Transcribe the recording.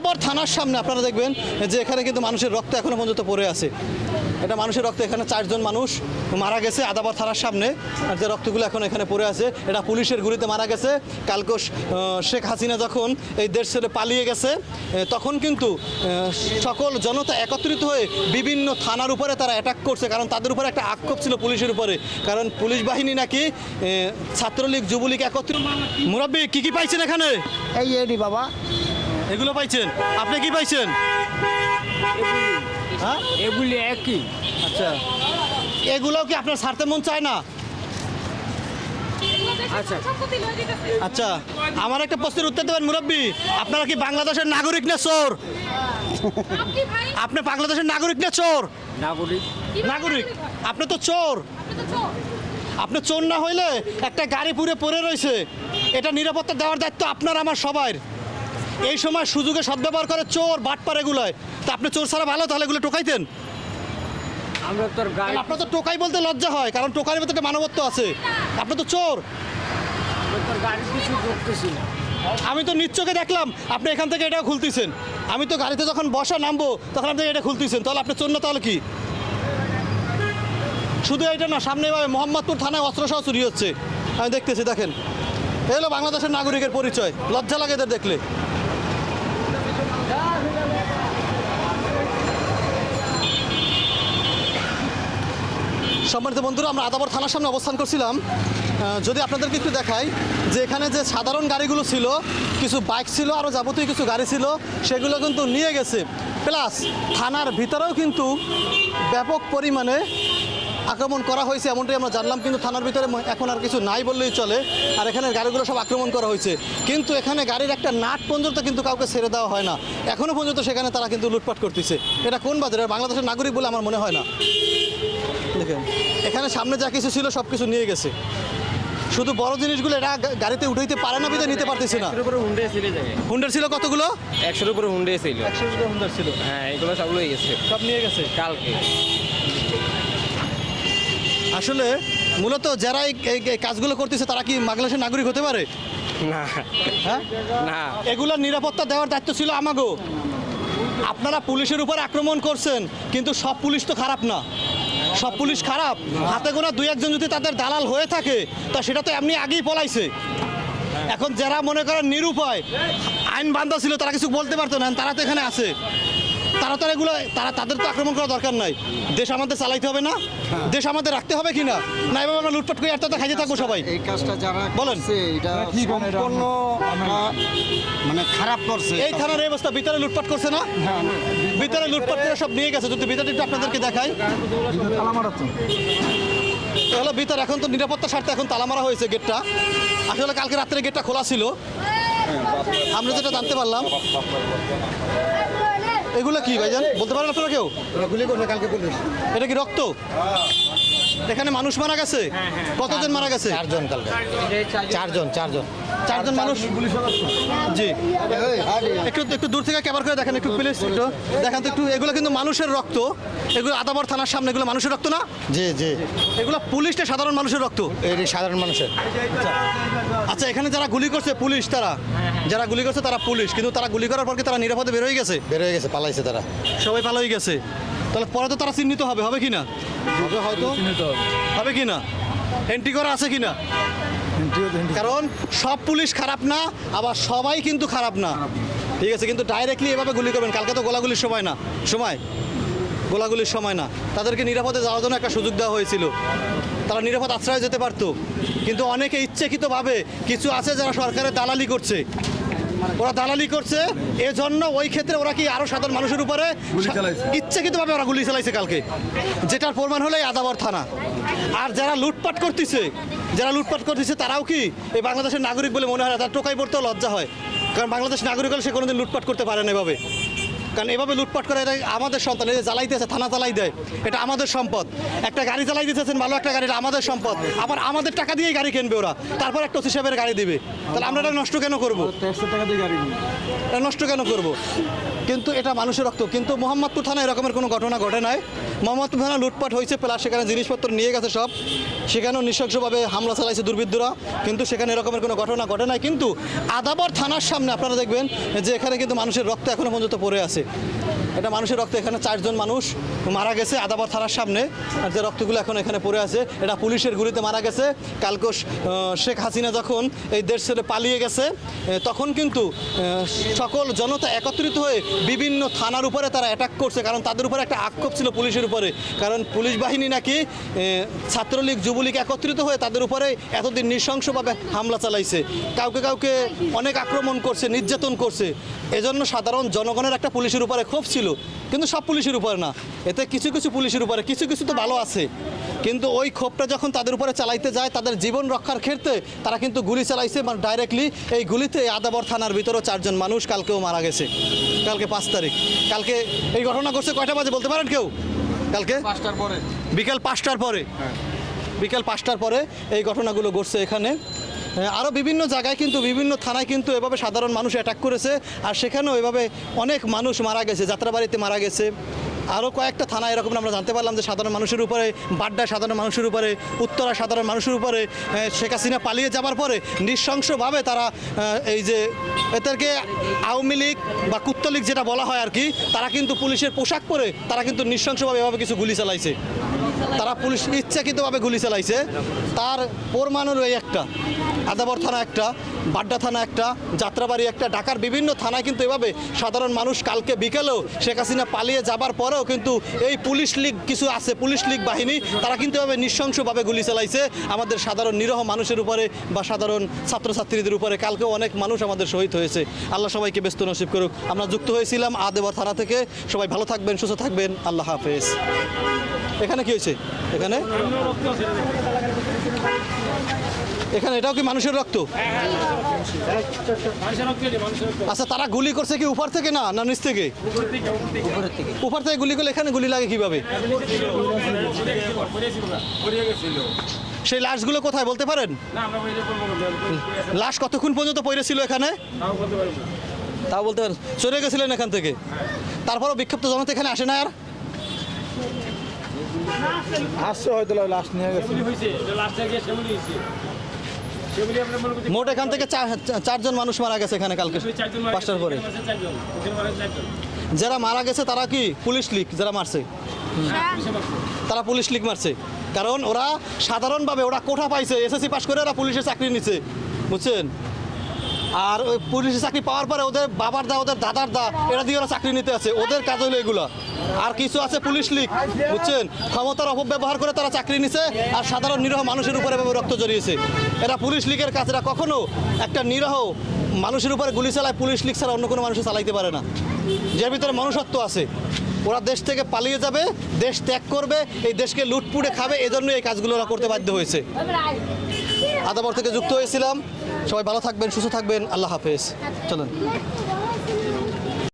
আদাবর থানার সামনে, আপনারা দেখবেন যে এখানে কিন্তু মানুষের রক্ত এখনও পর্যন্ত পড়ে আছে। এটা মানুষের রক্ত, এখানে চারজন মানুষ মারা গেছে আদাবর থানার সামনে, আর যে রক্তগুলো এখন এখানে পড়ে আছে, এটা পুলিশের গুলিতে মারা গেছে। কালকে শেখ হাসিনা যখন এই দেশ ছেড়ে পালিয়ে গেছে তখন কিন্তু সকল জনতা একত্রিত হয়ে বিভিন্ন থানার উপরে তারা অ্যাটাক করছে, কারণ তাদের উপরে একটা আক্ষেপ ছিল পুলিশের উপরে। কারণ পুলিশ বাহিনী নাকি ছাত্রলীগ, যুবলীগ একত্রিত মুরব্বী, কি কি পাইছেন এখানে? এই এডি বাবা। এগুলো পাইছেন? আপনি কি পাইছেন? হ্যাঁ? এগুলি একই। আচ্ছা। এগুলো কি আপনার ছাড়তে মন চায় না? আচ্ছা। আচ্ছা আমার একটা প্রশ্নের উত্তর দেবেন মুরব্বী। আপনারা কি বাংলাদেশের নাগরিক না চোর? আপনি বাংলাদেশের নাগরিক না চোর? নাগরিক। নাগরিক। আপনি তো চোর। আপনি চোর। না হইলে একটা গাড়ি পুরে পড়ে রয়েছে। এটা নিরাপত্তা দেওয়ার দায়িত্ব আপনার আমার সবার। এই সময় সুযোগে সদ্ব্যবহার করে চোর বাটপার এগুলোয়। তা আপনি চোর ছাড়া ভালো তাহলে এগুলো টোকাইতেন? আমরা তোর আপনার তো টোকাই বলতে লজ্জা হয় কারণ টোকাইয়ের মধ্যে একটা মানবত্ব আছে। আপনি তো চোর। গাড়ি কিছু করতেছি আমি তো নিশ্চয়কে দেখলাম আপনি এখান থেকে এটা খুলতেছেন। আমি তো গাড়িতে যখন বসা নামবো তখন আপনি এটা খুলতেছেন। তাহলে আপনি চোর না তাহলে কি? শুধু এটা না সামনে এভাবে মোহাম্মদপুর থানায় অস্ত্রসহ চুরি হচ্ছে। আমি দেখতেছি দেখেন। এই হলো বাংলাদেশের নাগরিকের পরিচয়। লজ্জা লাগে এদের দেখলে। সম্মানিত বন্ধুরা, আমরা আদাবর থানার সামনে অবস্থান করছিলাম। যদি আপনাদেরকে একটু দেখাই, যে এখানে যে সাধারণ গাড়িগুলো ছিল, কিছু বাইক ছিল আরও যাবতীয় কিছু গাড়ি ছিল, সেগুলো কিন্তু নিয়ে গেছে। প্লাস থানার ভিতরেও কিন্তু ব্যাপক পরিমাণে আক্রমণ করা হয়েছে, এমনটাই আমরা জানলাম, কিন্তু থানার ভিতরে এখন আর কিছু নাই বললেই চলে, আর এখানে গাড়িগুলো সব আক্রমণ করা হয়েছে। কিন্তু এখানে গাড়ির একটা নাট পর্যন্ত কিন্তু কাউকে ছেড়ে দেওয়া হয় না। এখনও পর্যন্ত সেখানে তারা কিন্তু লুটপাট করতেছে। এটা কোন বাজারে বাংলাদেশের নাগরিক বলে আমার মনে হয় না। দেখেন এখানে সামনে যা কিছু ছিল সব কিছু নিয়ে গেছে। শুধু বড় জিনিসগুলো এটা গাড়িতে উঠাইতে পারে না বিধে নিতে পারতেছে না। একশোর হুন্ডার ছিল কতগুলো? একশোর উপরে হুন্ডে ছিল। একশো হুন্ডার ছিল। হ্যাঁ এগুলো সবগুলো গেছে। সব নিয়ে গেছে? কালকে। আসলে মূলত যারা এই কাজগুলো করতেছে তারা কি বাংলাদেশের নাগরিক হতে পারে? না। হ্যাঁ? না। এগুলোর নিরাপত্তা দেওয়ার দায়িত্ব ছিল আমাগো। আপনারা পুলিশের উপর আক্রমণ করছেন কিন্তু সব পুলিশ তো খারাপ না। সব পুলিশ খারাপ। হাতে গোনা দুই একজন যদি তাদের দালাল হয়ে থাকে, তা সেটা তো এমনি আগেই পলাইছে। এখন যারা মনে করেন নিরুপায়, আইন বান্ধব ছিল, তারা কিছু বলতে পারতো না, তারা তো এখানে আছে। তারা তো আর এগুলো তারা তাদের তো আক্রমণ করা দরকার নাই। দেশ আমাদের চালাইতে হবে না? দেশ আমাদের রাখতে হবে কি না না এভাবে আমরা লুটপাট করে একটা খাইতে থাকব সবাই। এই কাজটা যারা বলেন। এটা সম্পূর্ণ মানে খারাপ করছে। এই থানার এই অবস্থা ভিতরে লুটপাট করছে না? ভিতরে লুটপাট করে সব নিয়ে গেছে যদি ভিতরে একটু আপনাদেরকে দেখাই। তো হলো ভিতর এখন তো নিরাপত্তা স্বার্থে এখন তালা মারা হয়েছে গেটটা। আসলে কালকে রাত্রে গেটটা খোলা ছিল। আমরা যেটা জানতে পারলাম এগুলো কি ভাইজান? বলতে পারেন আপনারা কেউ? গুলি করবে কালকে পুলিশ। এটা কি রক্ত? এখানে মানুষ মারা গেছে? কতজন মারা গেছে? চারজন কালকে। চারজন। চারজন চারজন। মানুষ? জি। একটু একটু দূর থেকে ক্যাবার করে দেখেন একটু প্লিজ একটু। দেখেন তো একটু এগুলো কিন্তু মানুষের রক্ত। এগুলো আদাবর থানার সামনে এগুলো মানুষের রক্ত না? জি জি। এগুলো পুলিশটা সাধারণ মানুষের রক্ত। এটি সাধারণ মানুষের। আচ্ছা এখানে যারা গুলি করছে পুলিশ তারা? যারা গুলি করছে তারা পুলিশ কিন্তু তারা গুলি করার পর কি তারা নিরাপদে বের হয়ে গেছে? বের হয়ে গেছে পালাইছে তারা। সবাই ভালো হয়ে গেছে। তাহলে পরে তো তারা চিহ্নিত হবে হবে কি না হবে। হয়তো। হবে। কি না এন্ট্রি করা আছে কি না কারণ সব পুলিশ খারাপ না আবার সবাই কিন্তু খারাপ না। ঠিক আছে কিন্তু ডাইরেক্টলি এভাবে গুলি করবেন। কালকে তো গোলাগুলির সময় না। সময়? গোলাগুলির সময় না। তাদেরকে নিরাপদে যাওয়ার জন্য একটা সুযোগ দেওয়া হয়েছিল। তারা নিরাপদ আশ্রয়ে যেতে পারতো। কিন্তু অনেকে ইচ্ছাকৃতভাবে কিছু আছে যারা সরকারের দালালি করছে। ওরা দালালি করছে এজন্য ওই ক্ষেত্রে ওরা কি আরও সাধারণ মানুষের উপরে ইচ্ছাকৃতভাবে ওরা গুলি চালাইছে কালকে। যেটার প্রমাণ হলো আদাবর থানা। আর যারা লুটপাট করতেছে যারা লুটপাট করতেছে তারাও কি এই বাংলাদেশের নাগরিক বলে মনে হয় তার টোকাই পড়তেও লজ্জা হয়। কারণ বাংলাদেশ নাগরিক হলে সে কোনোদিন লুটপাট করতে পারে না এভাবে। কারণ এভাবে লুটপাট করে এটা আমাদের সন্তান এই জ্বালাইতেছে থানা জ্বালাই দেয় এটা আমাদের সম্পদ। একটা গাড়ি জ্বালাই দিতেছেন ভালো একটা গাড়ি আমাদের সম্পদ। আবার আমাদের টাকা দিয়েই গাড়ি কিনবে ওরা। তারপর একটা হিসাবের গাড়ি দিবে। তাহলে আমরা এটা নষ্ট কেন করব? এটা নষ্ট কেন করব? কিন্তু এটা মানুষের রক্ত। কিন্তু মোহাম্মদপুর থানায় এরকমের কোনো ঘটনা ঘটে নাই। মোহাম্মদ থানা লুটপাট হয়েছে প্লাস সেখানে জিনিসপত্র নিয়ে গেছে সব। সেখানেও নৃশংসভাবে হামলা চালাইছে দুর্বৃত্তরা। কিন্তু সেখানে এরকমের কোনো ঘটনা ঘটে নাই। কিন্তু আদাবর থানার সামনে আপনারা দেখবেন যে এখানে কিন্তু মানুষের রক্ত এখনও পর্যন্ত পড়ে আছে। এটা মানুষের রক্ত এখানে চারজন মানুষ মারা গেছে আদাবর থানার সামনে। আর যে রক্তগুলো এখন এখানে পড়ে আছে, এটা পুলিশের গুলিতে মারা গেছে। কালকে শেখ হাসিনা যখন এই দেশ ছেড়ে পালিয়ে গেছে তখন কিন্তু সকল জনতা একত্রিত হয়ে বিভিন্ন থানার উপরে তারা অ্যাটাক করছে। কারণ তাদের উপরে একটা আক্ষেপ ছিল পুলিশের উপরে। কারণ পুলিশ বাহিনী নাকি ছাত্রলীগ, যুবলীগ একত্রিত হয়ে তাদের উপরে এতদিন নৃশংসভাবে হামলা চালাইছে। কাউকে কাউকে অনেক আক্রমণ করছে, নির্যাতন করছে। এজন্য সাধারণ জনগণের একটা পুলিশের উপরে ক্ষোভ ছিল। কিন্তু সব পুলিশের উপরে না। এতে কিছু কিছু পুলিশের উপরে, কিছু কিছু তো ভালো আছে। কিন্তু ওই ক্ষোভটা যখন তাদের উপরে চালাইতে যায়, তাদের জীবন রক্ষার ক্ষেত্রে তারা কিন্তু গুলি চালাইছে মানে ডাইরেক্টলি এই গুলিতে আদাবর থানার ভিতরেও চারজন মানুষ কালকেও মারা গেছে। কালকে পাঁচ তারিখ। কালকে এই ঘটনা করছে কয়টা বাজে বলতে পারেন কেউ? কালকে? পাঁচটার পরে। বিকেল পাঁচটার পরে? বিকেল পাঁচটার পরে এই ঘটনাগুলো ঘটছে এখানে। আরও বিভিন্ন জায়গায় কিন্তু বিভিন্ন থানায় কিন্তু এভাবে সাধারণ মানুষ অ্যাটাক করেছে। আর সেখানেও এভাবে অনেক মানুষ মারা গেছে যাত্রাবাড়িতে মারা গেছে। আরও কয়েকটা থানা এরকম আমরা জানতে পারলাম যে সাধারণ মানুষের উপরে বাড্ডা সাধারণ মানুষের উপরে উত্তরা সাধারণ মানুষের উপরে শেখ হাসিনা পালিয়ে যাবার পরে নৃশংসভাবে তারা এই যে এদেরকে আওয়ামী লীগ বা কুত্তলীগ যেটা বলা হয় আর কি, তারা কিন্তু পুলিশের পোশাক পরে তারা কিন্তু নৃশংসভাবে এভাবে কিছু গুলি চালাইছে। তারা পুলিশ ইচ্ছাকৃতভাবে গুলি চালাইছে। তার প্রমাণও এই একটা, আদাবর থানা একটা, বাড্ডা থানা একটা, যাত্রাবাড়ি একটা, ঢাকার বিভিন্ন থানায় কিন্তু এভাবে সাধারণ মানুষ কালকে বিকেলেও শেখ হাসিনা পালিয়ে যাবার পরেও কিন্তু এই পুলিশ লীগ কিছু আছে, পুলিশ লীগ বাহিনী, তারা কিন্তু এভাবে নৃশংসভাবে গুলি চালাইছে। আমাদের সাধারণ নিরহ মানুষের উপরে বা সাধারণ ছাত্রছাত্রীদের উপরে কালকেও অনেক মানুষ আমাদের শহীদ হয়েছে। আল্লাহ সবাইকে ব্যস্ত নসিব করুক। আমরা যুক্ত হয়েছিলাম আদেবর থানা থেকে। সবাই ভালো থাকবেন, সুস্থ থাকবেন। আল্লাহ হাফেজ। এখানে কি হয়েছে? এখানে? এখানে এটাও কি মানুষের রক্ত? আচ্ছা তারা গুলি করছে কি উপর থেকে না না নিচ থেকে? উপর থেকে গুলি করলে এখানে গুলি লাগে কীভাবে? সেই লাশগুলো কোথায় বলতে পারেন? লাশ কতক্ষণ পর্যন্ত পড়ে ছিল এখানে? তাও বলতে পারেন। চলে গেছিলেন এখান থেকে। তারপরও বিক্ষিপ্ত জনতা এখানে আসে না আর? আসছে হয়তো নিয়ে গেছে মোট এখান থেকে চারজন মানুষ মারা গেছে এখানে কালকে, পাঁচটার পরে। যারা মারা গেছে তারা কি পুলিশ লীগ যারা মারছে? তারা পুলিশ লীগ মারছে। কারণ ওরা সাধারণভাবে ওরা কোঠা পাইছে, এসএসসি পাস করে ওরা পুলিশের চাকরি নিচ্ছে বুঝছেন? আর ওই পুলিশের চাকরি পাওয়ার পরে ওদের বাবার দা, ওদের দাদার দা, এরা দিয়ে ওরা চাকরি নিতে আছে। ওদের কাজ হলো এগুলো। আর কিছু আছে পুলিশ লীগ, বুঝছেন? ক্ষমতার অপব্যবহার করে তারা চাকরি নিছে আর সাধারণ নিরহ মানুষের উপরে রক্ত জড়িয়েছে। এরা পুলিশ লীগের কাজ, এরা কখনো একটা নিরহ মানুষের উপরে গুলি চালায়, পুলিশ লীগ ছাড়া অন্য কোনো মানুষ চালাইতে পারে না। যার ভিতরে মনুষ্যত্ব আছে, ওরা দেশ থেকে পালিয়ে যাবে, দেশ ত্যাগ করবে, এই দেশকে লুটপুটে খাবে এজন্য এই কাজগুলো ওরা করতে বাধ্য হয়েছে। আদাবর থেকে যুক্ত হয়েছিলাম। সবাই ভালো থাকবেন, সুস্থ থাকবেন। আল্লাহ হাফেজ। চলেন।